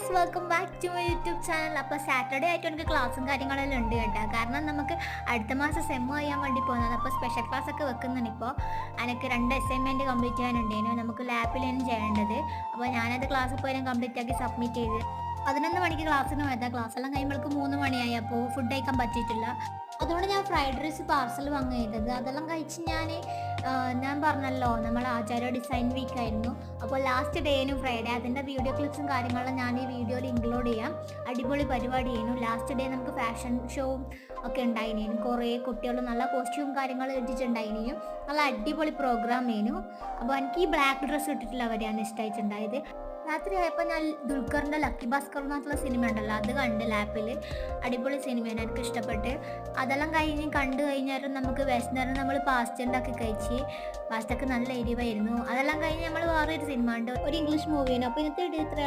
Guys welcome back to my YouTube channel അപ്പോൾ Saturday ആയിട്ട് എനിക്ക് ക്ലാസ്സും കാര്യങ്ങളെല്ലാം ഉണ്ട് കേട്ടോ. കാരണം നമുക്ക് അടുത്ത മാസം സെമ്മ് ചെയ്യാൻ വേണ്ടി പോകുന്നത് അപ്പോൾ സ്പെഷ്യൽ ക്ലാസ് ഒക്കെ വെക്കുന്നുണ്ട് ഇപ്പോൾ എനിക്ക് രണ്ട് അസൈൻമെന്റ് കംപ്ലീറ്റ് ചെയ്യാനുണ്ടായിരുന്നു നമുക്ക് ലാപ്പിലാണ് ചെയ്യേണ്ടത്. അപ്പോൾ ഞാനത് ക്ലാസ് പോയാലും കംപ്ലീറ്റ് ആക്കി സബ്മിറ്റ് ചെയ്ത്. പതിനൊന്ന് മണിക്ക് ക്ലാസ്സിന് വേണ്ട ക്ലാസ്സെല്ലാം കഴിയുമ്പോഴേക്ക് മൂന്ന് മണിയായി. അപ്പോൾ ഫുഡ് കഴിക്കാൻ പറ്റിയിട്ടില്ല. അതുകൊണ്ട് ഞാൻ ഫ്രൈഡ് റൈസ് പാർസൽ വാങ്ങി ചെയ്തത്. അതെല്ലാം കഴിച്ച് ഞാൻ ഞാൻ പറഞ്ഞല്ലോ നമ്മൾ ആചാര്യ ഡിസൈൻ വീക്ക് ആയിരുന്നു. അപ്പോൾ ലാസ്റ്റ് ഡേനും ഫ്രൈഡേ അതിന്റെ വീഡിയോ ക്ലിപ്സും കാര്യങ്ങളും ഞാൻ ഈ വീഡിയോയിൽ ഇൻക്ലൂഡ് ചെയ്യാം. അടിപൊളി പരിപാടി ചെയ്യുന്നു ലാസ്റ്റ് ഡേ നമുക്ക് ഫാഷൻ ഷോവും ഒക്കെ ഉണ്ടായിരുന്നു കുറേ കുട്ടികളും നല്ല കോസ്റ്റ്യൂം കാര്യങ്ങൾ ഇട്ടിട്ടുണ്ടായിരുന്നു നല്ല അടിപൊളി പ്രോഗ്രാം ചെയ്യുന്നു അപ്പോൾ എനിക്ക് ഈ ബ്ലാക്ക് ഡ്രസ്സ് ഇട്ടിട്ടുള്ള അവരെയാണ് ഇഷ്ടമായിട്ടുണ്ടായത് രാത്രി ആയപ്പോൾ ഞാൻ ദുൽഖറിന്റെ ലക്കി ഭാസ്കർ എന്നുള്ള സിനിമ ഉണ്ടല്ലോ അത് കണ്ട് ലാപ്പിൽ അടിപൊളി സിനിമയാണ് എനിക്ക് ഇഷ്ടപ്പെട്ട്. അതെല്ലാം കഴിഞ്ഞ് കണ്ടു കഴിഞ്ഞാലും നമുക്ക് വിശന്നേരം നമ്മൾ പാസ്റ്റ് ഉണ്ടാക്കി കഴിച്ച് പാസ്റ്റൊക്കെ നല്ല എരിവായിരുന്നു. അതെല്ലാം കഴിഞ്ഞ് നമ്മൾ വേറൊരു സിനിമ ഉണ്ട് ഒരു ഇംഗ്ലീഷ് മൂവിയാണ് അപ്പോൾ ഇന്നത്തെ ഇത്ര